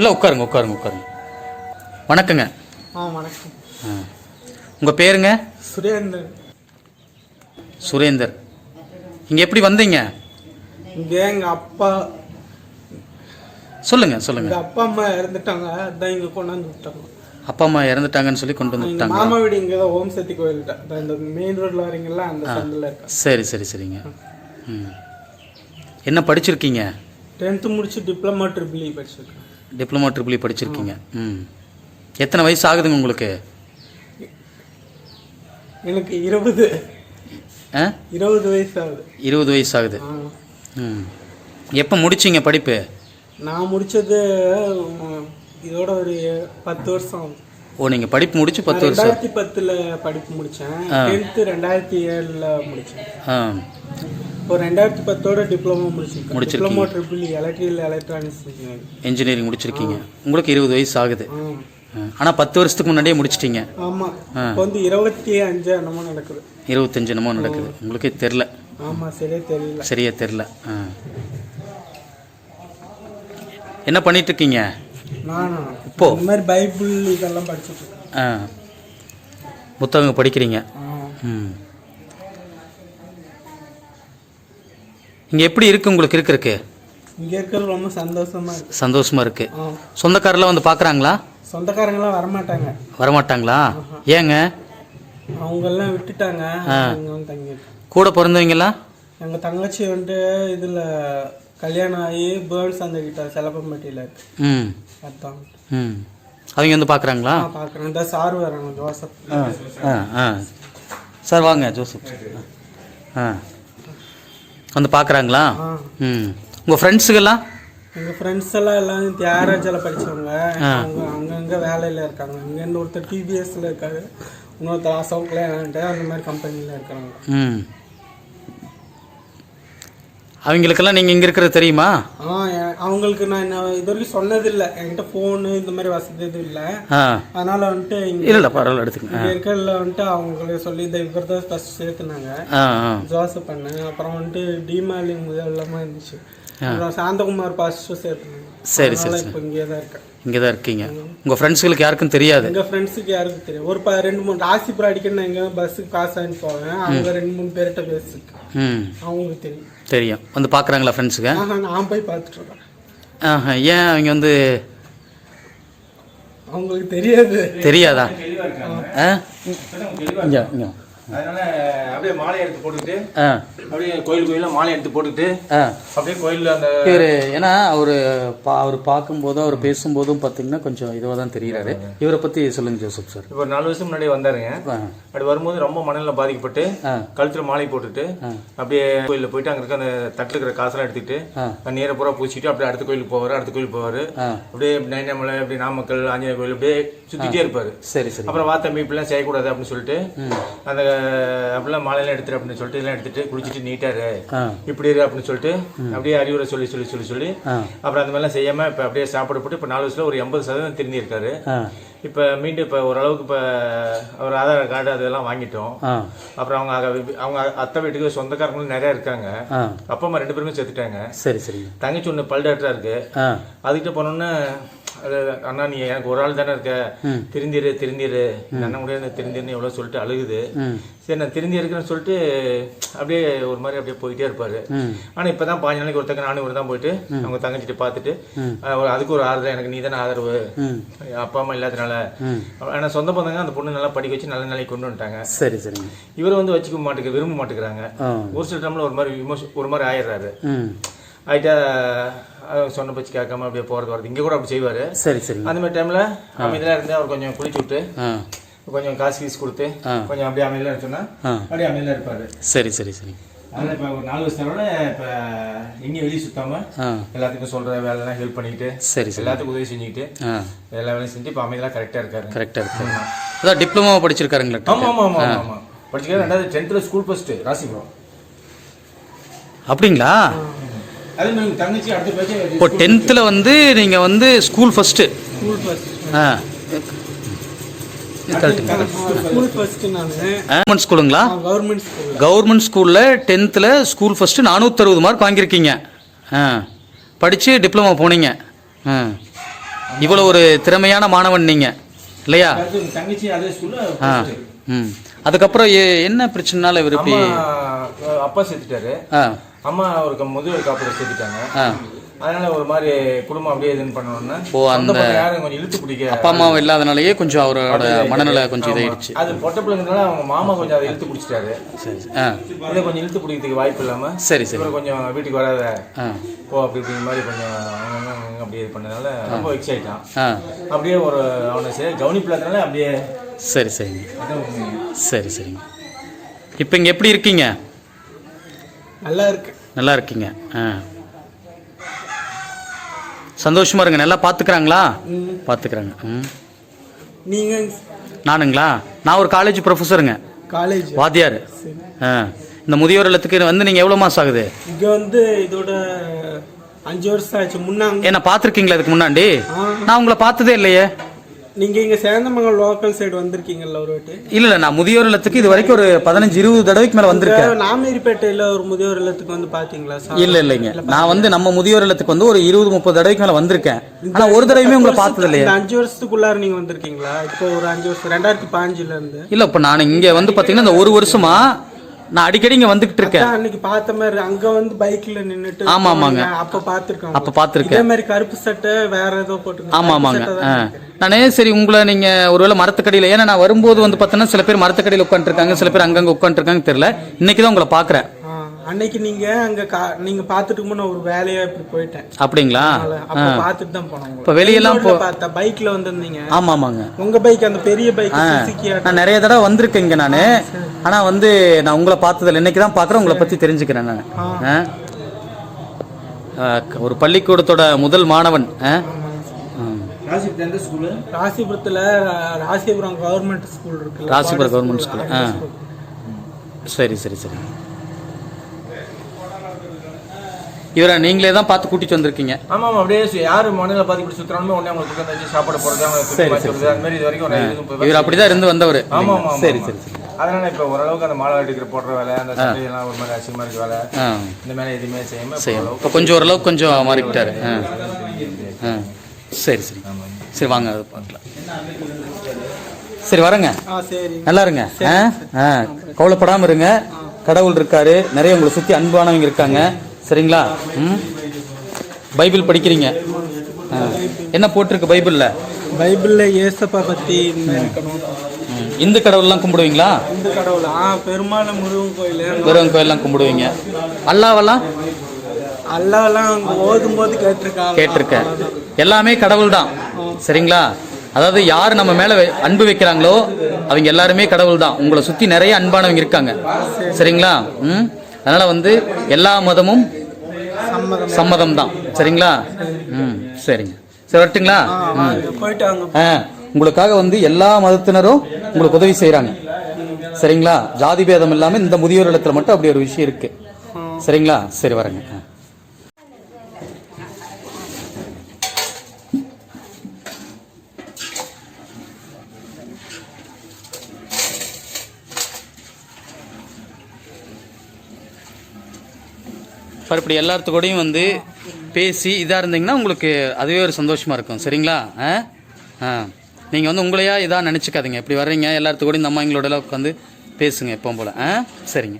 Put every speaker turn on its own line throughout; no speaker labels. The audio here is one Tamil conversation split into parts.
இல்லை உட்காருங்க உட்காருங்க உட்காருங்க. வணக்கங்க.
ஆ வணக்கம்.
உங்கள் பேருங்க?
சுரேந்தர்.
சுரேந்தர். இங்கே எப்படி வந்தீங்க?
இங்கே எங்கள் அப்பா
சொல்லுங்கள்
எங்கள் அப்பா அம்மா இறந்துட்டாங்க. அதான் இங்கே கொண்டாந்து விட்டாங்க.
அப்பா அம்மா இறந்துட்டாங்கன்னு சொல்லி கொண்டு வந்து
எங்கள்
விட்டாங்க.
மாமா வீடு இங்கே தான் ஓம் சக்தி கோயில்கிட்ட இந்த மெயின் ரோட்டில் வரீங்களா அந்த சந்தில்
சரி சரி சரிங்க. ம். என்ன படிச்சிருக்கீங்க?
டென்த்து முடிச்சு டிப்ளமா ட்ரிபிள் இ படிச்சிருக்கேன்.
டிப்ளமோ ட்ரிபிள் படிச்சிருக்கீங்க. ம். எத்தனை வயசு ஆகுதுங்க உங்களுக்கு?
எனக்கு இருபது.
ஆ?
இருபது வயசு ஆகுது.
இருபது வயசு ஆகுது. ம். எப்போ முடிச்சிங்க படிப்பு?
நான் முடிச்சது உம், இதோட ஒரு பத்து வருஷம் ஆகுது.
ஓ நீங்கள் படிப்பு முடிச்சு பத்து வருஷம்.
ரெண்டாயிரத்தி பத்தில் படிப்பு முடித்தேன் டென்த்து ரெண்டாயிரத்தி ஏழில் முடித்தேன்
ஆ.
இப்போ ரெண்டாயிரத்தி பத்தோட டிப்ளமோ முடிச்சிருக்கேன். Diploma triple electrical electronics engineering
முடிச்சிருக்கீங்க. உங்களுக்கு இருபது வயசு ஆகுது. ஆனால் பத்து வருஷத்துக்கு முன்னாடியே முடிச்சிட்டீங்க.
ஆமாம் இப்போ வந்து இருபத்தி அஞ்சு என்னமோ நடக்குது.
இருபத்தஞ்சு என்னமோ நடக்குது. உங்களுக்கே தெரில.
ஆமாம் சரியா தெரியல.
சரியா தெரில என்ன பண்ணிட்டு இருக்கீங்க
நானா?
இப்போ?
இந்த மாதிரி பைபிள் இதெல்லாம் படிச்சுட்டு
ஆ. புத்தகம் படிக்கிறீங்க. ம். இங்கே எப்படி இருக்கு உங்களுக்கு இருக்கிறதுக்கு?
இங்க இருக்கிறது ரொம்ப சந்தோஷமா இருக்கு.
சந்தோஷமா இருக்கு.
ஆ.
சொந்தக்காரெல்லாம் வந்து பார்க்குறாங்களா
சொந்தக்காரங்களாம் வரமாட்டாங்க.
வரமாட்டாங்களா? ஏங்க?
அவங்க எல்லாம் விட்டுட்டாங்க வந்து தங்கியிருக்கேன்
கூட பிறந்தவங்கலாம்
எங்க தங்கச்சி வந்துட்டு இதுல கல்யாணம் ஆகி பேர்ட்ஸ் அந்த கிட்ட செலப்பம்பட்டியில
ம்.
அதான்.
ம். அவங்க வந்து பார்க்குறாங்களா
நான் பார்க்குறேன் இந்த சார் வராங்க ஜோசப்.
ஆ ஆ சார் வாங்க ஜோசப். ஆ. வந்து பார்க்குறாங்களா? ம். உங்கள் ஃப்ரெண்ட்ஸுக்கெல்லாம்
எங்க ஃப்ரெண்ட்ஸ் எல்லாம் எல்லாம் தியாகராஜில் படிச்சவங்க. அவங்க அங்கங்க வேலையில இருக்காங்க. இங்கேருந்து ஒருத்தர் டிபிஎஸ்ல இருக்காரு. இன்னொருத்தர் அசோக்ல அந்த மாதிரி கம்பெனில இருக்கிறாங்க
ம். அவங்களுக்கெல்லாம் நீங்கள் இங்கே இருக்கிறது தெரியுமா?
ஆ அவங்களுக்கு நான் என்ன இது வரைக்கும் சொன்னதில்லை. என்கிட்ட ஃபோனு இந்த மாதிரி வசதி எதுவும் இல்லை.
ஆ.
அதனால வந்துட்டு இங்க
இல்லை இல்லை பரவாயில்ல எடுத்துக்கங்க.
இங்க இருக்கிறதுல வந்துட்டு அவங்களுக்கு சொல்லி இந்த இவர் தான் ஃபர்ஸ்ட் சேர்த்துனாங்க.
ஆ ஆ.
ஜோசப் பண்ணேன் அப்புறம் வந்துட்டு டிமாலிங் எல்லாமே இருந்துச்சு. அப்புறம் சாந்தகுமார் பாஸ்டர் சேர்த்துனாங்க.
சரி
அதனால இப்போ இங்கே தான் இருக்கேன்.
இங்கே தான் இருக்கீங்க உங்கள் ஃப்ரெண்ட்ஸுகளுக்கு யாருக்கும் தெரியாது?
எங்க ஃப்ரெண்ட்ஸுக்கு யாருக்கும் தெரியும் ஒரு ப ரெண்டு மூணு ராசிபுரம் அடிக்கணும் நான் எங்க பஸ்ஸுக்கு காசு வாங்கிட்டு போவேன். அவங்க ரெண்டு மூணு பேர்கிட்ட பேசுக்கு
ம்.
அவங்களுக்கு தெரியும்.
தெரியும். வந்து பார்க்குறாங்களா ஃப்ரெண்ட்ஸுங்க
ஆஹா நான் போய் பார்த்துட்டு இருக்கேன்.
ஆஹா ஏன் அவங்க வந்து
அவங்களுக்கு தெரியாது.
தெரியாதா? ஆ? இங்கே இங்கே.
அதனால அப்படியே மாலை எடுத்து போட்டுக்கிட்டு அப்படியே கோயில் கோயில மாலை எடுத்து போட்டுக்கிட்டு அப்படியே கோயில்ல அந்த
இவர் ஏன்னா அவர் பா அவர் பார்க்கும்போதும் அவர் பேசும்போதும் பார்த்தீங்கன்னா கொஞ்சம் இதுவாக தான் தெரிகிறாரு இவரை பற்றி சொல்லுங்கள் ஜோசப் சார்.
இப்போ நாலு வருஷம் முன்னாடி வந்தாருங்க. அப்படி வரும்போது ரொம்ப மணல்ல பாதிக்கப்பட்டு. கழுத்துல மாலை போட்டுட்டு அப்படியே கோயில்ல போயிட்டு அங்க இருக்க அந்த தட்டுல இருக்கிற காசெல்லாம் எடுத்துக்கிட்டு. நேர பூரா பூச்சிட்டு அப்படியே அடுத்த கோயிலுக்கு போவாரு அடுத்த கோயிலுக்கு போவாரு. அப்படியே நைனாமலை அப்படியே நாமக்கல் ஆஞ்சநேய கோயில் அப்படியே சுத்திட்டே இருப்பாரு.
சரி சரி.
அப்புறம் வாத்தம்பி இப்படிலாம் செய்யக்கூடாது அப்படின்னு சொல்லிட்டு அந்த அப்படிலாம் மாலையெல்லாம் எடுத்துரு அப்படின்னு சொல்லிட்டு எல்லாம் எடுத்துட்டு குளிச்சுட்டு நீட்டாரு இப்படி இரு அப்படின்னு சொல்லிட்டு அப்படியே அறிவுரை சொல்லி சொல்லி சொல்லி சொல்லி. அப்புறம் அந்த மாதிரிலாம் செய்யாம இப்ப அப்படியே சாப்பாடு போட்டு இப்ப நாலு வருஷத்துல ஒரு எண்பது சதவீதம் திருந்தி இருக்காரு. இப்ப மீண்டும் இப்ப ஓரளவுக்கு இப்ப ஒரு ஆதார் கார்டு அதெல்லாம் வாங்கிட்டோம். அப்புறம் அவங்க அவங்க அத்தை வீட்டுக்கு சொந்தக்காரங்களும் நிறைய இருக்காங்க. அப்பா அம்மா ரெண்டு பேருமே செத்துட்டாங்க.
சரி சரிங்க.
தங்கச்சி ஒண்ணு பல் டாக்டரா இருக்கு. அதுக்கிட்ட போனோன்னே அண்ணா நீ எனக்கு ஒரு ஆள் தானே இருக்க. திருந்திரு திருந்திரு. அண்ணன் முடியாது திருந்திருன்னு எவ்வளவு சொல்லிட்டு அழுகுது. சரி நான் திருந்தி இருக்கிறேன்னு சொல்லிட்டு அப்படியே ஒரு மாதிரி அப்படியே போயிட்டே இருப்பாரு. ஆனா இப்பதான் பாஞ்சு நாளைக்கு ஒருத்தங்க நானும் ஒரு தான் போயிட்டு அவங்க தங்கச்சிட்டு பார்த்துட்டு ஒரு- அதுக்கு ஒரு ஆறுதல் எனக்கு நீ தானே ஆதரவு அப்பா அம்மா இல்லாதனால.
ம்.
ஆனா சொந்த பந்தங்க அந்த பொண்ணு நல்லா படிக்க வச்சு நல்ல நிலைக்கு கொண்டு வந்துட்டாங்க.
சரி சரிங்க.
இவர் வந்து வச்சுக்க மாட்டேங்க விரும்ப மாட்டேங்கிறாங்க. ஒரு சில டைம்ல ஒரு மாதிரி விமர்ச ஒரு மாதிரி ஆயிடுறாரு. ஆயிட்டா சொன்ன பச்சு கேட்காம அப்படியே போறது வரது. இங்க கூட அப்படி செய்வாரு.
சரி சரிங்க
அந்த மாதிரி டைம்ல அமைதியா இருந்து அவர் கொஞ்சம் குளிச்சு விட்டு கொஞ்சம் காசு கீசு கொடுத்து. கொஞ்சம் அப்படியே அமைதியா சொன்னா
ஆ.
அப்படியே அமைதியா இருப்பாரு.
சரி சரி சரி.
அதனால இப்ப ஒரு நாலு வருஷத்தோட இப்ப எங்கேயும் வெளியே சுத்தாம எல்லாத்துக்கும் சொல்ற வேலைலாம் ஹெல்ப் பண்ணிட்டு
சரி சரி.
எல்லாத்துக்கும் உதவி செஞ்சுக்கிட்டு எல்லா வேலையும் செஞ்சு இப்ப அமைதியெல்லாம் கரெக்டா இருக்காரு.
கரெக்டாக இருக்கு அதான் டிப்ளமோ படிச்சிருக்காருங்களா
ஆமா ஆமா ஆமா ஆமா ஆமா. படிச்சுக்க ரெண்டாவது டென்த்ல ஸ்கூல் ஃபர்ஸ்ட் ராசிபுரம்.
அப்படிங்களா?
அதே மாதிரி உங்க தங்கச்சி அடுத்த பேச்சு
இப்போ டென்த்தில் வந்து நீங்கள் வந்து ஸ்கூல் ஃபஸ்ட்டு
ஸ்கூல் ஃபர்ஸ்ட்
ஆ. கவர்மெண்ட் ஸ்கூலுங்களா
கவர்மெண்ட் ஸ்கூல்ல
கவர்மெண்ட் ஸ்கூலில் டென்த்தில் ஸ்கூல் ஃபஸ்ட்டு நானூற்றறுபது மார்க் வாங்கியிருக்கீங்க. ஆ. படித்து டிப்ளமோ போனீங்க. ஆ. இவ்வளோ ஒரு திறமையான மாணவன் நீங்கள் இல்லையா? ஆ. ம். அதுக்கப்புறம் என்ன பிரச்சனைனால இவர்
அஹ், அப்பா செத்துட்டாரு.
ஆ.
அம்மா அவருக்கு முதியோர் காப்பீடு சேர்த்துட்டாங்க அதனால ஒரு மாதிரி குடும்பம் அப்படியே இதுன்னு பண்ணணும்னா.
ஓ, அந்த-
யாரும் கொஞ்சம் இழுத்து பிடிக்க.
அப்பா அம்மா இல்லாதனாலேயே கொஞ்சம் அவரோட மனநிலை கொஞ்சம் இதாயிடுச்சு.
அது பொட்ட பிள்ளைங்கனால அவங்க மாமா கொஞ்சம் அதை இழுத்து பிடிச்சிட்டாரு.
சரி. ஆ.
இதை கொஞ்சம் இழுத்து பிடிக்கிறதுக்கு வாய்ப்பு இல்லாம
சரி சரி.
கொஞ்சம் வீட்டுக்கு வராத. போ அப்படி இப்படிங்கிற மாதிரி கொஞ்சம் அப்படியே இது பண்ணதுனால ரொம்ப வெக்ஸ் ஆயிட்டான்.
ஆ.
அப்படியே ஒரு அவனை சரி கவனிப்பில்லாதனால அப்படியே
சரி சரிங்க. சரி சரிங்க. இப்போ இங்கே எப்படி இருக்கீங்க?
நல்லா இருக்கு.
நல்லா இருக்கீங்க. ஆ. சந்தோஷமா இருங்க. நல்லா பார்த்துக்கிறாங்களா. பார்த்துக்கிறாங்க ம்.
நீங்க?
நானுங்களா? நான் ஒரு காலேஜ் ப்ரொஃபஸருங்க
காலேஜ்
வாத்தியார். ஆ. இந்த முதியோர் இல்லத்துக்கு வந்து நீங்கள் எவ்வளோ மாதம் ஆகுது?
இங்க வந்து இதோட அஞ்சு வருஷம் ஆச்சு. முன்னாங்க.
என்ன பார்த்துருக்கீங்களா இதுக்கு முன்னாடி. நான் உங்களை பார்த்ததே இல்லையே.
நீங்க இங்க சேந்தமங்கலம் லோக்கல் சைடு வந்திருக்கீங்கல்ல ஒரு வாட்டி?
இல்லை இல்லை நான் முதியோர் இல்லத்துக்கு இது வரைக்கும் ஒரு பதினஞ்சு இருபது தடவைக்கு மேலே வந்திருக்கேன்.
நாமேரிப்பேட்டையில ஒரு முதியோர் இல்லத்துக்கு வந்து பாத்தீங்களா
இல்லை இல்லைங்க. நான் வந்து நம்ம முதியோர் இல்லத்துக்கு வந்து ஒரு இருபது முப்பது தடவைக்கு மேலே வந்திருக்கேன். ஆனால் ஒரு தடவையுமே உங்களை பார்த்தது இல்லையே
அஞ்சு வருஷத்துக்குள்ளார நீங்க வந்திருக்கீங்களா? இப்போ ஒரு அஞ்சு வருஷம் ரெண்டாயிரத்தி பாஞ்சுல இருந்து.
இல்லை இப்போ நான் இங்கே வந்து பார்த்தீங்கன்னா இந்த ஒரு வருஷமா நான் அடிக்கடி இங்கே வந்துகிட்டு இருக்கேன்.
அன்னைக்கு பார்த்த மாதிரி அங்க வந்து பைக்ல நின்னுட்டு
ஆமா, ஆமாங்க.
அப்ப பாத்துருக்கோம்
அப்போ பார்த்துருக்கேன்.
இதே மாதிரி கருப்பு சட்டை வேற ஏதோ போட்டு
ஆமாம் ஆமாங்க. நானே சரி உங்களை நீங்கள் ஒருவேளை மரத்துக்கடியில் ஏன்னா நான் வரும்போது வந்து பார்த்தோன்னா சில பேர் மரத்துக்கடியில் உட்காந்துருக்காங்க சில பேர் அங்கங்கே உட்காந்துருக்காங்க தெரியல. இன்னைக்கு தான் உங்களை பார்க்குறேன்.
அன்னைக்கு நீங்க அங்க கா- நீங்க பாத்துட்டு முன்ன ஒரு வேலையா இப்படி போயிட்டேன்.
அப்படிங்களா?
அப்ப பாத்துட்டு தான் போனோம்
இப்போ வெளியெல்லாம்
பார்த்தா பைக்ல வந்திருந்தீங்க.
ஆமாம் ஆமாங்க.
உங்க பைக் அந்த பெரிய பைக்
நான் நிறைய தடவை வந்திருக்கேன் இங்கே நான். ஆனால் வந்து நான் உங்களை பார்த்ததில்ல. இன்னைக்கு தான் பார்க்குறேன். உங்களை பற்றி தெரிஞ்சுக்கிறேன் நான். ஒரு பள்ளிக்கூடத்தோட முதல் மாணவன்.
ராசிபுரத்துல
ராசிபுரம் கவர்மெண்ட் ஸ்கூல் இருக்குல்ல
ராசிபுரம் கவர்மெண்ட் ஸ்கூல் ஆ. சரி சரி சரி. இவரை நீங்களே தான் பார்த்து கூட்டிட்டு வந்திருக்கீங்க.
ஆமா ஆமா அப்படியே யாரு மண்ணில பாதி இப்படி சுத்துறானுமே உடனே அவங்களுக்கு குடுக்க வச்சு சாப்பாடு போடுறது அவங்க அந்த மாதிரி இது வரைக்கும்
இவர் அப்படிதான் இருந்து வந்தவர்.
ஆமா ஆமா
சரி. சரி சரி.
அதனால இப்ப ஓரளவுக்கு அந்த மாலை எடுக்கிற போடுற வேலை அந்த சட்டையெல்லாம் ஒரு மாதிரி அசிங்கமா இருக்க வேலை
ஆ.
இந்த மாதிரி எதுவுமே செய்யாம இப்ப
கொஞ்சம் ஓரளவுக்கு கொஞ்சம் மாறிக்கிட்டாரு. சரி சரி சரி. வாங்க அதை பார்க்கலாம். சரி வரேங்க.
ஆ சரி.
நல்லா இருங்க. ஆ? ஆ. கவலைப்படாமல் இருங்க. கடவுள் இருக்காரு. நிறைய உங்களை சுற்றி அன்பானவங்க இருக்காங்க. சரிங்களா? ம்? பைபிள் படிக்கிறீங்க. என்ன போட்டிருக்கு பைபிளில்?
பைபிள்ல ஏசப்பா பத்தி இந்த
கடவுள்லாம் கும்பிடுவீங்களா?
இந்த கடவுள்? ஆ பெருமாள் முருகன் கோயில்
வெறும் கோயிலெலாம் கும்பிடுவீங்க. அல்லாவெல்லாம்?
அங்க ஓதும் போது கேட்டிருக்காங்க
கேட்டிருக்கேன் எல்லாமே கடவுள் தான் சரிங்களா? அதாவது யார் நம்ம மேல அன்பு வைக்கிறாங்களோ அவங்க எல்லாருமே கடவுள் தான் உங்களை சுத்தி நிறைய அன்பானவங்க இருக்காங்க. சரிங்களா? ம்? அதனால வந்து எல்லா மதமும்
சம்மதம்.
தான் சரிங்களா? ம் சரிங்க. சரி வரட்டுங்களா?
ஆ,
உங்களுக்காக வந்து எல்லா மதத்தினரும் உங்களுக்கு உதவி செய்றாங்க. சரிங்களா? ஜாதி பேதம் இல்லாம இந்த முதியோர் இடத்துல மட்டும் அப்படி ஒரு விஷயம் இருக்கு. சரிங்களா? சரி வரேங்க. பாரு, இப்படி எல்லாத்துக்கூடையும் வந்து பேசி இதாக இருந்தீங்கன்னா உங்களுக்கு அதுவே ஒரு சந்தோஷமா இருக்கும். சரிங்களா? ஆ? ஆ. நீங்கள் வந்து உங்களையா இதாக நினச்சிக்காதீங்க. இப்படி வர்றீங்க எல்லாத்துக்கூடையும் இந்த அம்மா எங்களோட எல்லாம் உட்காந்து பேசுங்க எப்பவும் போல். ஆ? சரிங்க.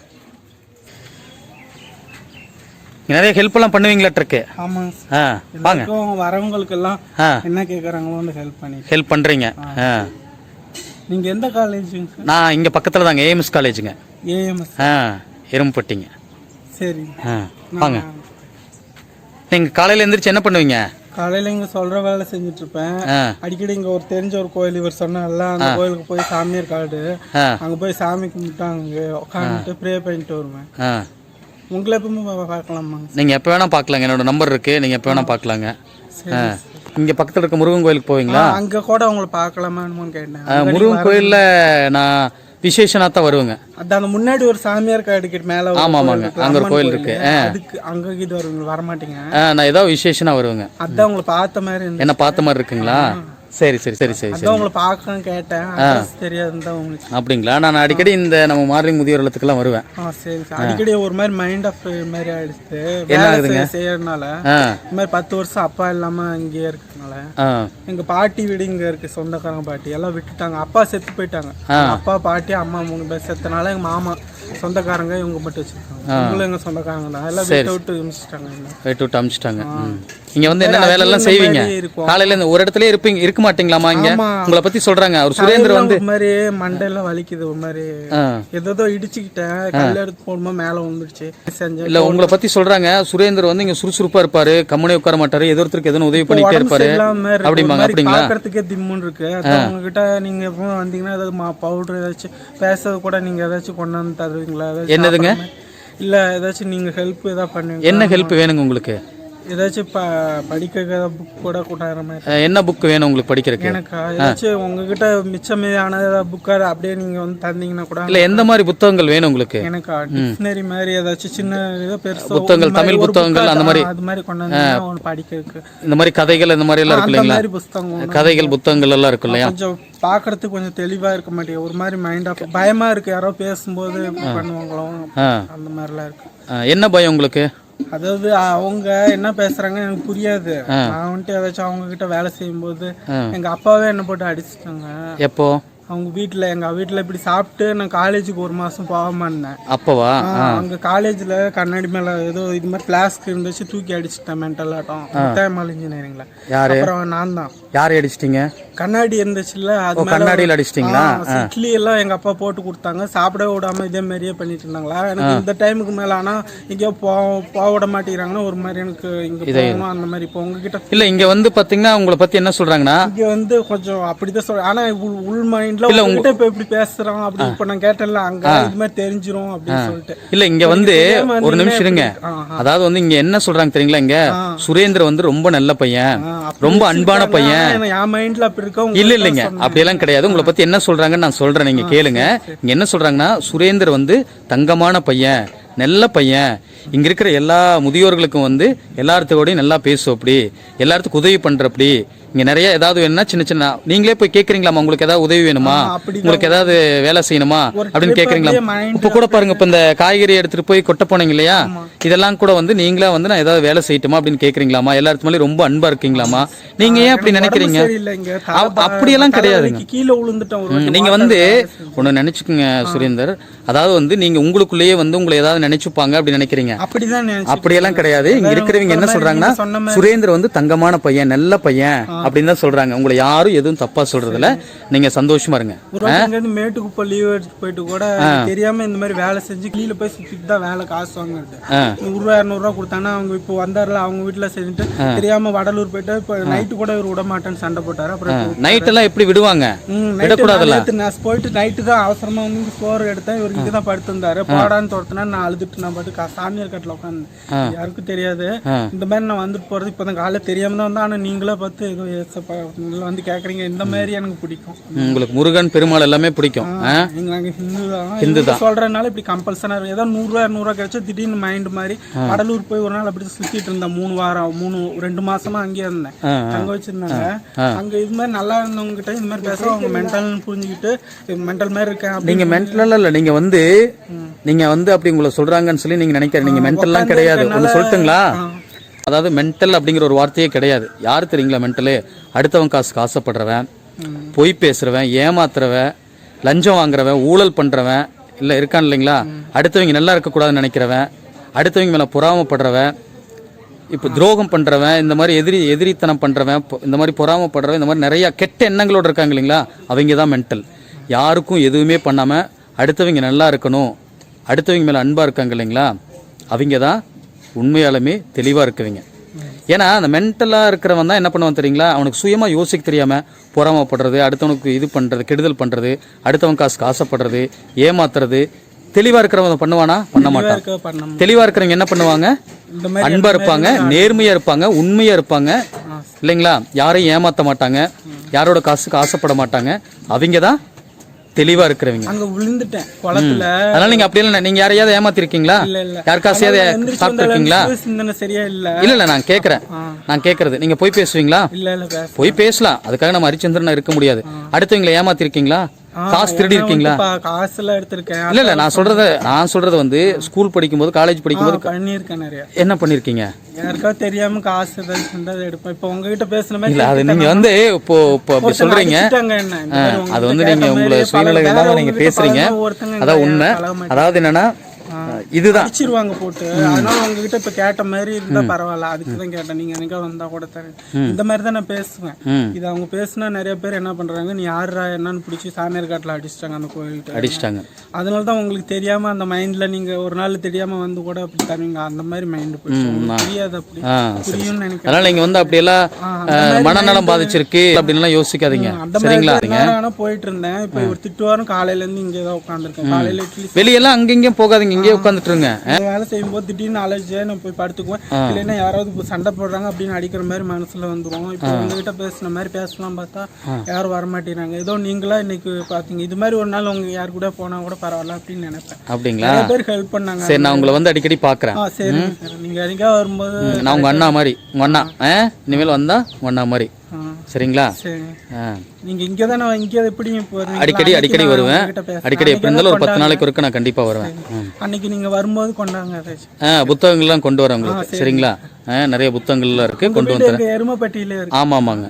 நிறைய ஹெல்ப்லாம் பண்ணுவீங்களாட்டிருக்கு.
ஆமாங்க
ஆ வாங்க.
வரவங்களுக்கு எல்லாம் என்ன கேக்குறாங்களோன்னு ஹெல்ப் பண்ணி
ஹெல்ப் பண்ணுறீங்க ஆ.
நீங்க எந்த காலேஜுங்க சார்
நான் இங்கே பக்கத்தில் தாங்க ஏஎம்எஸ் காலேஜுங்க
ஏஎம்எஸ்
ஆ எறும்பட்டிங்க
சரி.
ஆ வாங்க. நீங்கள் காலையில் எந்திரிச்சு என்ன பண்ணுவீங்க?
காலையில இங்க சொல்ற வேலை செஞ்சுட்டு இருப்பேன் அடிக்கடி இங்க ஒரு தெரிஞ்ச ஒரு கோயில் இவர் சொன்னால அந்த கோயிலுக்கு போய் சாமியார் காடு அங்க போய் சாமி கும்பிட்டு அங்க உட்காந்துட்டு ப்ரே பண்ணிட்டு வருவேன். உங்களை எப்பவுமே பா- பார்க்கலாமாங்க
நீங்கள் எப்போ வேணால் பார்க்கலாங்க. என்னோட நம்பர் இருக்குது நீங்கள் எப்போ வேணால் பார்க்கலாங்க. இங்கே பக்கத்தில் இருக்க முருகன் கோயிலுக்கு போவீங்களா?
அங்க கூட உங்களை பார்க்கலாமான்னு கேட்டேன்.
முருகன் கோயிலில் நான் விசேஷனாக தான் வருவேங்க.
அதான் அந்த முன்னாடி ஒரு சாமியார் காடு கிட்ட மேல
ஆமா, ஆமாங்க. அங்க ஒரு கோயில். இருக்கு.
அதுக்கு அங்க இது வருவீங்க வரமாட்டீங்க?
ஆ நான் ஏதோ விசேஷனாக வருவேங்க.
அதான் உங்களை பார்த்த மாதிரி
என்ன பார்த்த மாதிரி இருக்குங்களா? சரி சரி சரி சரி சரி.
உங்களை பார்க்கணும் கேட்டேன். தான் உங்களுக்கு
அப்படிங்களா? நான் அடிக்கடி இந்த நம்ம மார்னிங் முதியோர் இல்லத்துக்கெல்லாம் வருவேன்.
சரி அடிக்கடி ஒரு மாதிரி மைண்ட் ஆஃப் மாதிரி ஆயிடுச்சு. வேலை செய்ய- செய்யறதுனால இந்த மாதிரி பத்து வருஷம் அப்பா இல்லாம இங்கேயே இருக்கறதுனால
ஆ.
எங்க பாட்டி வீடு இங்க இருக்கு சொந்தக்காரங்க பாட்டி. எல்லாம் விட்டுட்டாங்க. அப்பா செத்து போயிட்டாங்க. அப்பா பாட்டி அம்மா மூணு பேர் செத்தனால எங்க மாமா சொந்தக்காரங்க இவங்க மட்டும் வச்சிருக்காங்க. எங்க சொந்தக்காரங்க தான். எல்லாம் விட்டு விட்டு விமிச்சிட்டாங்க என்ன
வெட்டு விட்டு அமிச்சிட்டாங்க. இங்க வந்து என்னென்ன வேலை எல்லாம் செய்வீங்க. காலையில இந்த ஒரு இடத்துல இருப்பீங்க இருக்க மாட்டீங்களாமா இங்க. உங்களை பத்தி சொல்றாங்க. அவர் சுரேந்தர் வந்து
ஒரு மாதிரி மண்டையெல்லாம் வலிக்குது ஒரு மாதிரி. ஏதோ இடிச்சுக்கிட்டேன். கல்ல எடுத்து போடும்போது மேல வந்துடுச்சு செஞ்சேன்.
இல்ல உங்களை பத்தி சொல்றாங்க. சுரேந்தர் வந்து இங்க சுறுசுறுப்பா இருப்பாரு. கம்மனே உட்கார மாட்டாரு. எது ஒருத்தருக்கு எதுவும் உதவி பண்ணிட்டே இருப்பாரு.
மாதிரி
அப்படிங்களா?
பார்க்கறதுக்கே திம்முன்னு இருக்கு. உங்ககிட்ட நீங்க எப்போ வந்தீங்கன்னா ஏதாவது பவுடர் ஏதாச்சும் பேசுறது கூட நீங்க ஏதாச்சும் கொண்டு ஏதாச்சும்
என்னதுங்க?
இல்ல ஏதாச்சும் நீங்க ஹெல்ப் ஏதாவது பண்ணுவீங்க
என்ன ஹெல்ப் வேணுங்க உங்களுக்கு?
ஏதாச்சும் ப படிக்க புக் கூட மாதிரி
அஹ், என்ன புக் வேணும் உங்களுக்கு படிக்கிறதுக்கு?
எனக்கு? ஏதாச்சும் உங்ககிட்ட மிச்சம் மீதான புக்கார் அப்படியே நீங்க வந்து தந்தீங்கன்னா கூட
இல்ல எந்த மாதிரி புத்தகங்கள் வேணும் உங்களுக்கு?
எனக்கு? டிக்ஷனரி மாதிரி ஏதாச்சும் சின்ன ஏதோ பெருசா
புத்தகங்கள், தமிழ் புத்தகங்கள் அந்த மாதிரி.
அது மாதிரி கொண்டு வந்து ஒன்று படிக்கிறதுக்கு.
இந்த மாதிரி கதைகள் இந்த மாதிரி எல்லாம் இருக்கு
அந்த
இல்லைங்களா
மாதிரி புஸ்தகம் ஒண்ணு.
கதைகள் புத்தகங்கள் எல்லாம் இருக்கு இல்லையா?
கொஞ்சம் பாக்குறதுக்கு கொஞ்சம் தெளிவா இருக்க மாட்டேங்குது. ஒரு மாதிரி மைண்ட் ஆஃப் பயமா இருக்கு. யாரோ பேசும்போது இப்படி பண்ணுவாங்களோ
ஆ.
அந்த மாதிரிலாம் இருக்கு.
அஹ், என்ன பயம் உங்களுக்கு?
அதாவது அவங்க என்ன பேசுறாங்க எனக்கு புரியாது. நான் வந்துட்டு ஏதாச்சும் அவங்க கிட்ட வேலை செய்யும்போது எங்க அப்பாவே என்ன போட்டு அடிச்சிட்டாங்க.
எப்போ?
அவங்க வீட்ல எங்க வீட்ல இப்படி சாப்பிட்டு நான் காலேஜுக்கு ஒரு மாசம் போகாம இருந்தேன்.
அப்பவா?
அங்க காலேஜ்ல கண்ணாடி மேல ஏதோ இது மாதிரி பிளாஸ்க் இருந்துச்சு தூக்கி அடிச்சிட்டேன் மென்டல் ஆட்டம். முத்தாயம்மாள் இன்ஜினியரிங்ல
யாரு?
அப்புறம் நான் தான்.
யாரை அடிச்சிட்டீங்க?
கண்ணாடி இருந்துச்சுல்ல அது
கண்ணாடியில் அடிச்சிட்டிங்களா?
இட்லி எல்லாம் எங்க அப்பா போட்டு கொடுத்தாங்க. சாப்பிட விடாம இதே மாதிரியே பண்ணிட்டு இருந்தாங்களா? எனக்கு இந்த டைமுக்கு மேல ஆனா எங்கேயோ போ போக விட மாட்டேங்கிறாங்கன்னா ஒரு மாதிரி எனக்கு இங்க போகணும் அந்த மாதிரி இப்போ உங்ககிட்ட
இல்ல இங்க வந்து பாத்தீங்கன்னா உங்களை பத்தி என்ன சொல்றாங்கன்னா?
இங்க வந்து கொஞ்சம் அப்படிதான் சொல்றேன் ஆனா உள்- உள் மைண்ட்ல உங்ககிட்ட இப்ப இப்படி பேசுறான் அப்படி இப்ப நான் கேட்டேன்ல அங்க இது மாதிரி தெரிஞ்சிரும் அப்படின்னு சொல்லிட்டு.
இல்ல இங்க வந்து ஒரு நிமிஷம் இருங்க. அதாவது வந்து இங்க என்ன சொல்றாங்க தெரியுங்களா இங்க? சுரேந்தர் வந்து ரொம்ப நல்ல பையன். ரொம்ப அன்பான. பையன்.
என் மைண்ட்ல அப்படி இருக்க
இல்ல இல்லைங்க. அப்படியெல்லாம் கிடையாது. உங்களை பத்தி என்ன சொல்றாங்கன்னு நான் சொல்றேன். நீங்க கேளுங்க. இங்க என்ன சொல்றாங்கன்னா சுரேந்தர் வந்து தங்கமான பையன். நல்ல பையன். இங்க இருக்கிற எல்லா முதியோர்களுக்கும் வந்து எல்லாத்துக்கூடயும் நல்லா பேசும் அப்படி. எல்லாத்துக்கும் உதவி பண்றப்படி இங்க நிறைய ஏதாவது வேணும்னா சின்ன சின்ன நீங்களே போய் கேக்குறீங்களாமா உங்களுக்கு ஏதாவது உதவி வேணுமா? உங்களுக்கு ஏதாவது வேலை செய்யணுமா? அப்படின்னு
mind
இப்ப கூட பாருங்க இப்ப இந்த காய்கறி எடுத்துட்டு போய் கொட்ட போனீங்க இல்லையா? இதெல்லாம் கூட வந்து நீங்களா வந்து நான் ஏதாவது வேலை செய்யட்டுமா அப்படின்னு கேக்குறீங்களாமா எல்லாத்துக்கு மேலே ரொம்ப அன்பா இருக்கீங்களாமா நீங்க ஏன் அப்படி நினைக்கிறீங்க? அப்படியெல்லாம்
கீழே வாட்டி.
நீங்க வந்து ஒண்ணு நினைச்சுக்கோங்க சுரேந்தர். அதாவது வந்து நீங்க உங்களுக்குள்ளேயே வந்து உங்களை ஏதாவது நினைச்சுப்பாங்க அப்படி நினைக்கிறீங்க.
அப்படிதான்
அப்படியெல்லாம் கிடையாது. இங்க இருக்கிறவங்க என்ன சொல்றாங்கன்னா சுரேந்தர் வந்து தங்கமான பையன் நல்ல பையன். அப்படின்னு தான் சொல்றாங்க. உங்களை யாரும் எதுவும் தப்பா சொல்றதுல நீங்க சந்தோஷமா இருங்க.
மேட்டுக்குப்பம் லீவ் எடுத்து போயிட்டு கூட தெரியாம இந்த மாதிரி வேலை செஞ்சு கீழே போய் சுத்திட்டு தான் வேலை காசு வாங்குறது.
ஆ.
நூறு ரூபா இரநூறு ரூபா கொடுத்தாங்கன்னா அவங்க இப்போ வந்தாருல அவங்க வீட்டுல செஞ்சுட்டு தெரியாம வடலூர் போயிட்டு இப்போ நைட்டு கூட இவர் விட மாட்டேன்னு சண்டை போட்டாரு. அப்புறம்
நைட் எல்லாம் எப்படி விடுவாங்க? விடக்கூடாதுல்ல?
நான் போயிட்டு நைட்டு தான் அவசரமா வந்து சோறு எடுத்தேன். இவர் இங்கே தான் படுத்திருந்தாரு போடான்னு துரத்துனா நான் அழுதுட்டு நான் பாட்டு சாமியார் கட்டில் உட்காந்து யாருக்கும் தெரியாது. இந்த மாதிரி நான் வந்துட்டு போறது இப்போதான் காலைல தெரியாம தான் வந்தேன். ஆனா நீங்களே பார்த்து ஏசப்பா நீங்களே வந்து கேக்குறீங்க. இந்த மாதிரி எனக்கு பிடிக்கும்.
உங்களுக்கு முருகன் பெருமாள் எல்லாமே பிடிக்கும். ஆ?
எங்க நாங்க ஹிந்து தான். ஹிந்து சொல்றதுனால இப்படி கம்பல்சனா இருக்கு. ஏதோ நூறுரூவா இரநூறுவா கிடைச்சா திடீர்னு மைண்ட் மாதிரி வடலூர் போய் ஒரு நாள் அப்படி சுத்திட்டு இருந்தேன். மூணு வாரம் மூணு ரெண்டு மாசமா அங்கேயே இருந்தேன். அங்க வச்சிருந்தாங்க. அங்க இது மாதிரி நல்லா இருந்தவங்க கிட்ட இந்த மாதிரி பேச அவங்க மென்டல்னு புரிஞ்சுக்கிட்டு மென்டல் மாதிரி இருக்கேன் அப்படி
நீங்க மென்டல் இல்ல நீங்க வந்து நீங்க வந்து அப்படி உங்களை சொல்றாங்கன்னு சொல்லி நீங்க நினைக்கிற நீங்க மென்டல்லாம் கிடையாது. ஒன்று சொல்லட்டுங்களா? அதாவது மென்டல் அப்படிங்கிற ஒரு வார்த்தையே கிடையாது. யார் தெரியுங்களா மென்டலு அடுத்தவன் காசுக்கு ஆசைப்படுறவன் பொய் பேசுகிறவன் ஏமாத்துறவன் லஞ்சம் வாங்குறவன் ஊழல் பண்ணுறவன் இல்லை இருக்கான் இல்லைங்களா? அடுத்தவங்க நல்லா இருக்கக்கூடாதுன்னு நினைக்கிறவன் அடுத்தவங்க மேலே பொறாமப்படுறவன் இப்போ துரோகம் பண்ணுறவன் இந்த மாதிரி எதிரி எதிரித்தனம் பண்ணுறவன் இந்த மாதிரி பொறாமப்படுறவன் இந்த மாதிரி நிறையா கெட்ட எண்ணங்களோடு இருக்காங்க இல்லைங்களா? அவங்க தான் மென்டல் யாருக்கும் எதுவுமே பண்ணாமல் அடுத்தவங்க நல்லா இருக்கணும் அடுத்தவங்க மேலே அன்பாக இருக்காங்க இல்லைங்களா? அவங்க தான் உண்மையாலுமே தெளிவா இருக்கவங்க. ஏன்னா அந்த மென்டலா இருக்கிறவன் தான் என்ன பண்ணுவான் தெரியுங்களா? அவனுக்கு சுயமா யோசிக்க தெரியாம பொறாமப்படுறது அடுத்தவனுக்கு இது பண்றது கெடுதல் பண்றது அடுத்தவன் காசுக்கு ஆசைப்படுறது ஏமாத்துறது தெளிவா இருக்கிறவன் பண்ணுவானா? பண்ண மாட்டான்.
இருக்க பண்ண
தெளிவா இருக்கிறவங்க என்ன பண்ணுவாங்க?
இந்த மாதிரி
அன்பா இருப்பாங்க நேர்மையா இருப்பாங்க உண்மையா இருப்பாங்க. இல்லைங்களா? யாரையும் ஏமாத்த மாட்டாங்க. யாரோட காசுக்கு ஆசைப்பட மாட்டாங்க. அவங்க தான் தெளிவா இருக்கிறவங்க.
அங்க விழுந்துட்டேன். குளத்துல.
அதனால நீங்க அப்படி இல்லை நீங்க யாரையாவது ஏமாத்திருக்கீங்களா?
இல்ல இல்ல.
யாருக்காசையாவது சாப்பிட்டுருக்கீங்களா?
சிந்தனை சரியா இல்ல.
இல்ல இல்ல நான் கேக்குறேன். நான் கேக்குறது. நீங்க போய் பேசுவீங்களா?
இல்ல இல்ல
போய் பேசலாம். அதுக்காக நம்ம ஹரிச்சந்திரனா இருக்க முடியாது. அடுத்தவங்களை ஏமாத்திருக்கீங்களா? காசு திருடி இருக்கீங்களா?
காசு எல்லாம் எடுத்திருக்கேன்.
இல்ல இல்ல நான் சொல்றது நான் சொல்றது வந்து ஸ்கூல் படிக்கும்போது காலேஜ் படிக்கும்போது
பண்ணியிருக்கேன் நிறைய.
என்ன பண்ணிருக்கீங்க
யாருக்காவது தெரியாம காசு எடுப்பேன். இப்போ உங்ககிட்ட பேசுன மாதிரி
இல்ல அது நீங்க வந்து இப்போ இப்போ அப்படி சொல்றீங்க. அது வந்து நீங்க உங்களை
வேற
நீங்க பேசுறீங்க. அதான் உண்மை. அதாவது என்னன்னா இதுதான்.
அடிச்சிருவாங்க போட்டு. அதனால உங்ககிட்ட இப்ப கேட்ட மாதிரி இருந்தா பரவாயில்ல. அதுக்கு தான் கேட்டேன். நீங்க எனக்கு வந்தா கூட தரேன். இந்த மாதிரி தான் நான் பேசுவேன். இது அவங்க பேசுனா நிறைய பேர் என்ன பண்றாங்க நீ யாருடா என்னன்னு பிடிச்சி சாமியார் காட்டுல அடிச்சிட்டாங்க அந்த கோயில்கிட்ட.
அடிச்சிட்டாங்க.
அதனால தான் உங்களுக்கு தெரியாம அந்த மைண்ட்ல நீங்க ஒரு நாள் தெரியாம வந்து கூட அப்படி தருவீங்க அந்த மாதிரி மைண்ட் புரியாது அப்படி. புரியும்னு நினைக்கிறேன்.
அதனால நீங்க வந்து அப்படியெல்லாம் மனநலம் பாதிச்சிருக்கு அப்படின்லாம் யோசிக்காதீங்க. சரிங்களா?
ஆனா போயிட்டு இருந்தேன். இப்போ ஒரு திட்டுவாரும் காலையில இருந்து இங்கே தான் உட்காந்துருக்கேன் காலையில
வெளியெல்லாம் அங்கங்கேயும் போகாதீங்க. இங்கேயே உட்காந்துட்டு இருங்க
வேலை செய்யும்போது திடீர்னு அழைச்சே நான் போய் படுத்துக்குவேன் இல்லைன்னா யாராவது சண்டை போடுறாங்க அப்படின்னு அடிக்கிற மாதிரி மனசுல வந்துரும். இப்போ உங்ககிட்ட பேசுன மாதிரி பேசலாம் பார்த்தா யாரும் வர மாட்டேங்கிறாங்க. ஏதோ நீங்களா இன்னைக்கு பாத்தீங்க இது மாதிரி ஒரு நாள் உங்க யார் கூட போனா கூட பரவாயில்ல அப்படின்னு நினைப்பேன்.
அப்படிங்களா?
பேர் ஹெல்ப் பண்ணாங்க.
சரி நான் உங்களை வந்து அடிக்கடி பாக்குறேன்
சரி. நீங்க எங்கேயா வரும்போது
நான் உங்க அண்ணா மாதிரி. உங்க அண்ணா. இனிமேல் வந்தா உங்க அண்ணா மாதிரி. சரிங்களா?
சரி.
ஆ.
நீங்க இங்கே தானே இங்கே எப்படி?
அடிக்கடி அடிக்கடி வருவேன். அடிக்கடி எப்படி இருந்தாலும் ஒரு பத்து. நாளைக்கு ஒருக்க நான் கண்டிப்பா வருவேன்.
அன்னைக்கு நீங்க வரும்போது கொண்டாங்க
ஆ புத்தகங்கள்லாம் கொண்டு வரேன் உங்களுக்கு. சரிங்களா? நிறைய புத்தகங்கள்லாம் இருக்கு. கொண்டு வந்து
எங்க? எருமப்பட்டியில இருக்கு.
ஆமா ஆமாங்க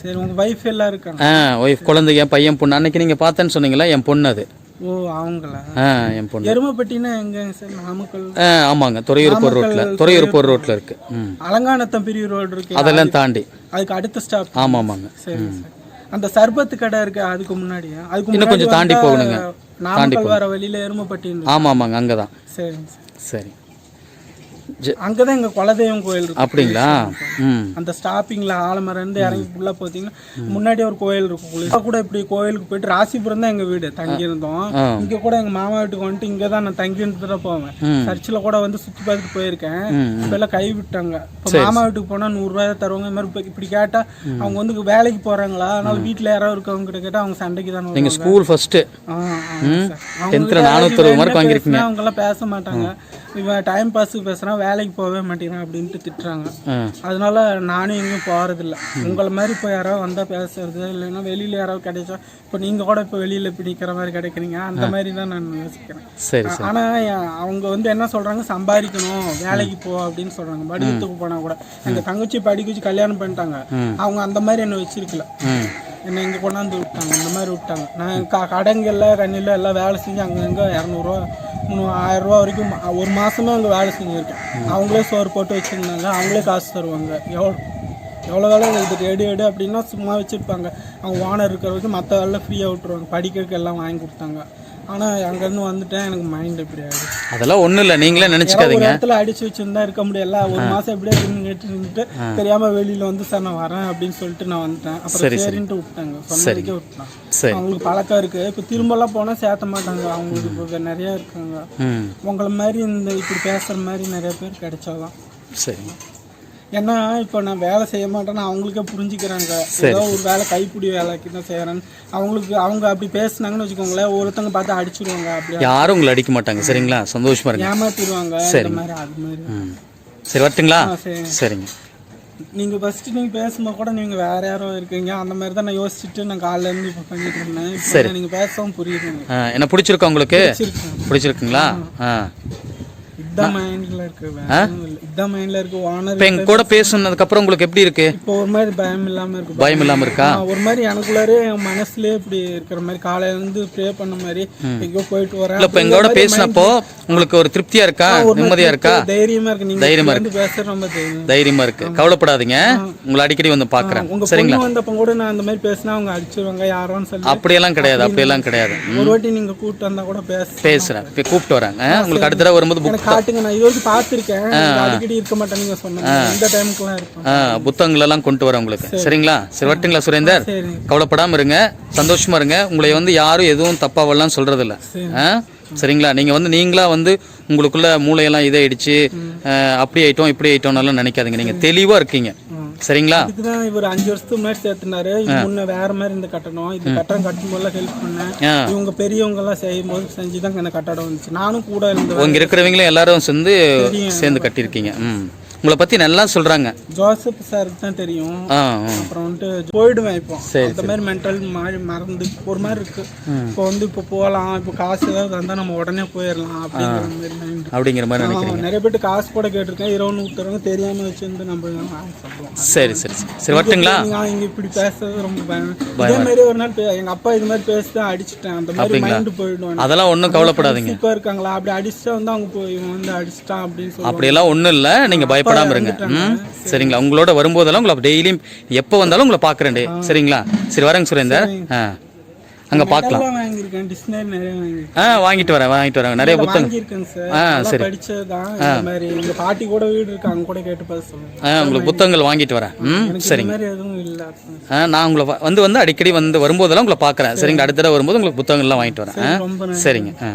சரி உங்க வைஃப் எல்லாம் இருக்காங்க.
ஆ ஒய்ஃப் குழந்தைங்க பையன் பொண்ணு. அன்னைக்கு நீங்க பார்த்தேன்னு சொன்னீங்களா? என் பொண்ணு அது.
ஓ அவங்களா?
ஆ என் பொண்ணு.
எருமப்பட்டினா எங்க சார்? நாமக்கல்.
ஆ ஆமாங்க. துறையூர் போர் ரோட்ல. துறையூர் போர் ரோட்ல இருக்கு. ம்.
அலங்காநத்தம் பிரிவு ரோடு இருக்கு.
அதெல்லாம் தாண்டி.
அதுக்கு அடுத்த ஸ்டாப்.
ஆமா ஆமாங்க.
சரி அந்த சர்பத்து கடை இருக்கு அதுக்கு முன்னாடியா? அதுக்கு
இன்னும்
முன்னாடி
கொஞ்சம் தாண்டி போகணுங்க.
நாமக்கல் வர வழியில எருமப்பட்டி இருக்கு.
ஆமா ஆமாங்க. அங்கதான்.
சரிங்க சார். அங்கதான் எங்க குலதெய்வம் கோயில் இருக்கு.
அப்படிங்களா?
அந்த ஸ்டாப்பிங்ல ஆலமரம் இருந்து இறங்கி உள்ள போத்தீங்கன்னா முன்னாடி ஒரு கோயில் இருக்கும் குளிர் கூட இப்படி கோயிலுக்கு போயிட்டு ராசிபுரம் தான் எங்க வீடு. தங்கி இருந்தோம்
ஆ.
இங்க கூட எங்க மாமா வீட்டுக்கு வந்துட்டு இங்க தான் நான் தங்கி இருந்துட்டு தான் போவேன் சர்ச்சில் கூட வந்து சுத்தி பார்த்துட்டு போயிருக்கேன். இப்ப எல்லாம் கை விட்டாங்க இப்ப மாமா வீட்டுக்கு போனா நூறு ரூபாய் தருவாங்க. இந்த மாதிரி இப்ப இப்படி கேட்டா அவங்க வந்து வேலைக்கு போறாங்களா? அதனால வீட்டுல யாராவது இருக்கவங்க கிட்ட கேட்டா அவங்க சண்டைக்கு தான்
நீங்க ஸ்கூல் ஃபர்ஸ்ட் டென்த்தில் நானூற்றறுபது மார்க் வாங்கியிருக்கீங்க.
அவங்க எல்லாம் பேச மாட்டாங்க. இவன் டைம் பாஸுக்கு பேசுறான் வேலைக்கு போகவே மாட்டேங்கிறான் அப்படின்ட்டு திட்டுறாங்க. அதனால நானும் எங்கேயும் போகிறதில்ல உங்களை மாதிரி இப்போ யாராவது வந்தால் பேசுறது இல்லைன்னா வெளியில் யாராவது கிடைச்சா இப்போ நீங்கள் கூட இப்போ வெளியில் இப்படி நிற்கிற மாதிரி கிடைக்கிறீங்க. அந்த மாதிரி தான் நான் யோசிக்கிறேன்.
சரி
ஆனால் அவங்க வந்து என்ன சொல்கிறாங்க சம்பாதிக்கணும் வேலைக்கு போ அப்படின்னு சொல்கிறாங்க படிக்கிறதுக்கு போனால் கூட. எங்கள் தங்கச்சி படிக்க வச்சு கல்யாணம் பண்ணிட்டாங்க. அவங்க அந்த மாதிரி என்னை வச்சிருக்கல. என்னை இங்கே கொண்டாந்து விட்டாங்க. இந்த மாதிரி விட்டாங்க. நான் க கடைங்கள்ல கண்ணில் எல்லாம் வேலை செஞ்சு அங்கங்கே இரநூறுவா ஆயிரம் ரூபா வரைக்கும் ஒரு மாசமே அங்கே வேலை செஞ்சுருக்கேன். அவங்களே சோறு போட்டு வச்சுருந்தாங்க. அவங்களே காசு தருவாங்க. எவ்வளோ எவ்வளோ வேலை இதுக்கு எடு எடு அப்படின்னா சும்மா வச்சுருப்பாங்க. அவங்க ஓனர் இருக்கிற வரைக்கும் மற்ற வேலை ஃப்ரீயாக விட்டுருவாங்க. படிக்கிறதுக்கு எல்லாம் வாங்கி கொடுத்தாங்க. ஆனால் அங்கேருந்து வந்துட்டேன் எனக்கு மைண்ட் இப்படி ஆயிடுச்சு.
அதெல்லாம் ஒண்ணும் இல்லை நீங்களே நினச்சிக்காதீங்க.
இடத்துல அடிச்சு வச்சிருந்தா இருக்க முடியல ஒரு மாசம் எப்படியே கேட்டு இருந்துட்டு தெரியாம வெளியில வந்து சார் நான் வரேன் அப்படின்னு சொல்லிட்டு நான் வந்துட்டேன். அப்புறம் சரின்ட்டு விட்டாங்க சொன்னதுக்கே விட்டான்
சரி.
அவங்களுக்கு பழக்கம் இருக்கு. இப்ப திரும்பலாம் போனா சேர்த்த மாட்டாங்க. அவங்களுக்கு இப்போ நிறைய இருக்காங்க. உங்களை மாதிரி இந்த இப்படி பேசுற மாதிரி நிறைய பேர் கிடைச்சாதான்.
சரி.
ஏன்னா இப்போ நான் வேலை செய்ய மாட்டேன்னு அவங்களுக்கே புரிஞ்சுக்கிறாங்க. ஏதோ ஒரு வேலை கைப்பிடி வேலைக்கு தான் செய்யறேன்னு. அவங்களுக்கு அவங்க அப்படி பேசுனாங்கன்னு வச்சுக்கோங்களேன் ஒருத்தங்க பார்த்து அடிச்சிடுவாங்க அப்படி
யாரும் உங்களை அடிக்க மாட்டாங்க சரிங்களா? சந்தோஷமா இருங்க.
ஏமாத்திடுவாங்க இந்த மாதிரி அது மாதிரி.
ம். சரி வரட்டுங்களா?
சரி
சரிங்க.
நீங்க ஃபர்ஸ்ட் நீங்க பேசும்போது கூட நீங்க வேற யாரோ இருக்கீங்க அந்த மாதிரி தான் நான் யோசிச்சுட்டு நான் காலைல இருந்து இப்போ பண்ணிட்டு இருந்தேன். இப்போ நீங்க பேசவும் புரியுதுங்க.
என்ன பிடிச்சிருக்கா உங்களுக்கு?
பிடிச்சிருக்கு.
பிடிச்சிருக்குங்களா? ஆ.
இதான் மைண்ட்ல இருக்கு. இதான் மைண்ட்ல இருக்கு ஓனர்
இப்போ எங்க கூட பேசுனதுக்கு அப்புறம் உங்களுக்கு எப்படி இருக்கு?
இப்போ ஒரு மாதிரி பயம் இல்லாம இருக்கு
பயம் இல்லாம இருக்கா?
ஒரு மாதிரி எனக்குள்ளாரே என் மனசுலயே இப்படி இருக்கிற மாதிரி காலையில இருந்து ப்ரே பண்ண மாதிரி போயிட்டு வரேன்.
இல்ல இப்போ எங்களோட பேசினப்போ உங்களுக்கு ஒரு திருப்தியா இருக்கா? நிம்மதியா இருக்கா?
தைரியமா இருக்கு. நீங்க
தைரியமா
வந்து பேசுறது ரொம்ப தைரியம்.
தைரியமா இருக்கு. கவலைப்படாதீங்க. உங்களை அடிக்கடி வந்து பாக்குறேன் சரிங்களா?
வந்தப்ப கூட நான் அந்த மாதிரி பேசினா அவங்க அடிச்சிருவாங்க யாரோன்னு சொல்லி.
அப்படியெல்லாம் கிடையாது அப்படியெல்லாம் கிடையாது.
ஒரு வாட்டி நீங்க கூப்பிட்டு வந்தா கூட பேச
பேசுறேன். இப்போ கூப்பிட்டு வராங்க உங்களுக்கு அடுத்த வரும்போது புக்
காட்டுங்க நான் இது வரைக்கும் பார்த்துருக்கேன். அடிக்கடி இருக்க மாட்டேன் நீங்க சொன்னீங்க. இந்த டைமுக்குலாம் இருப்பேன்.
ஆ, புத்தகங்கள் எல்லாம் கொண்டு வரேன் உங்களுக்கு. சரிங்களா? சரி வரட்டுங்களா சுரேந்தர்?
சரி.
கவலைப்படாம இருங்க. சந்தோஷமா இருங்க. உங்களை வந்து யாரும் எதுவும் தப்பாவெல்லாம் சொல்றது இல்ல ஆ? சரிங்களா? நீங்க வந்து நீங்களா வந்து உங்களுக்குள்ள மூளையெல்லாம் இதாயிடுச்சு. அப்படி ஆயிட்டோம் இப்படி ஆயிட்டோம்னாலும் நினைக்காதீங்க. நீங்க தெளிவா இருக்கீங்க. சரிங்களா?
இதுதான் இவர் அஞ்சு வருஷத்துக்கு முன்னாடி சேர்த்துனாரு. முன்ன வேற மாதிரி இந்த கட்டணம். இது கட்டடம் கட்டும் போதெல்லாம் ஹெல்ப் பண்ணேன். இவங்க பெரியவங்க எல்லாம் செய்யும் போது செஞ்சுதான் இந்த கட்டடம் வந்துச்சு. நானும் கூட இருந்தேன்
இங்கே இருக்கிறவங்களும் எல்லாரும் சேர்ந்து சேர்ந்து கட்டியிருக்கீங்க. ம். உங்களை பற்றி நல்லா சொல்கிறாங்க
ஜோசப் சாருக்கு தான் தெரியும். அப்புறம் வந்துட்டு போயிடுவேன் இப்போ. அந்த மாதிரி மென்டல் மாதிரி மறந்து ஒரு மாதிரி இருக்கு. இப்போ வந்து இப்போ போகலாம் இப்போ காசு ஏதாவது தந்தா நம்ம உடனே போயிடலாம் அப்படிங்கிற மாதிரி மைண்ட்
அப்படிங்கிற மாதிரி நினைக்கிறீங்க.
நிறைய பேர்ட்டு காசு கூட கேட்டிருக்கேன். இருபது நூற்றுறவங்க தெரியாம வச்சிருந்து நம்ம
சரி சரி சரி. வரட்டுங்களா?
நான் இங்க இப்படி பேசுறது ரொம்ப பயம். இதே மாதிரி ஒரு நாள் எங்க அப்பா இது மாதிரி பேசிதான் அடிச்சிட்டேன். அந்த மாதிரி மைண்ட் போயிடும்
அதெல்லாம் ஒன்றும் கவலைப்படாதீங்க.
இப்போ இருக்காங்களா? அப்படி அடிச்சுட்டா வந்து அவங்க போய் வந்து அடிச்சிட்டான் அப்படின்னு சொல்லி
அப்படியெல்லாம் ஒன்றும் இல்லை. நீங்கள் பயப்படாமல் இருங்க. ம்? சரிங்களா? உங்களோட வரும்போதெல்லாம் உங்களை டெய்லியும் எப்போ வந்தாலும் உங்களை பார்க்குறேன் சரிங்களா? சரி வரேங்க சுரேந்தர். ஆ. அங்கே பார்க்கலாம். ஆ வாங்கிட்டு வரேன் வாங்கிட்டு வரேன். நிறைய புத்தகம்.
சார்.
ஆ, சரி.
எங்க பாட்டி கூட வீடு இருக்கு. அவங்க கூட கேட்டு
ஆ உங்களுக்கு புத்தகங்கள் வாங்கிட்டு வரேன். ம்? சரிங்க. ஆ நான் உங்களை வந்து வந்து அடிக்கடி வந்து வரும்போதெல்லாம் உங்களை பார்க்குறேன். சரிங்களா? அடுத்த தடவை வரும்போது உங்களுக்கு புத்தகங்கள்லாம் வாங்கிட்டு வரேன். ஆ? சரிங்க. ஆ.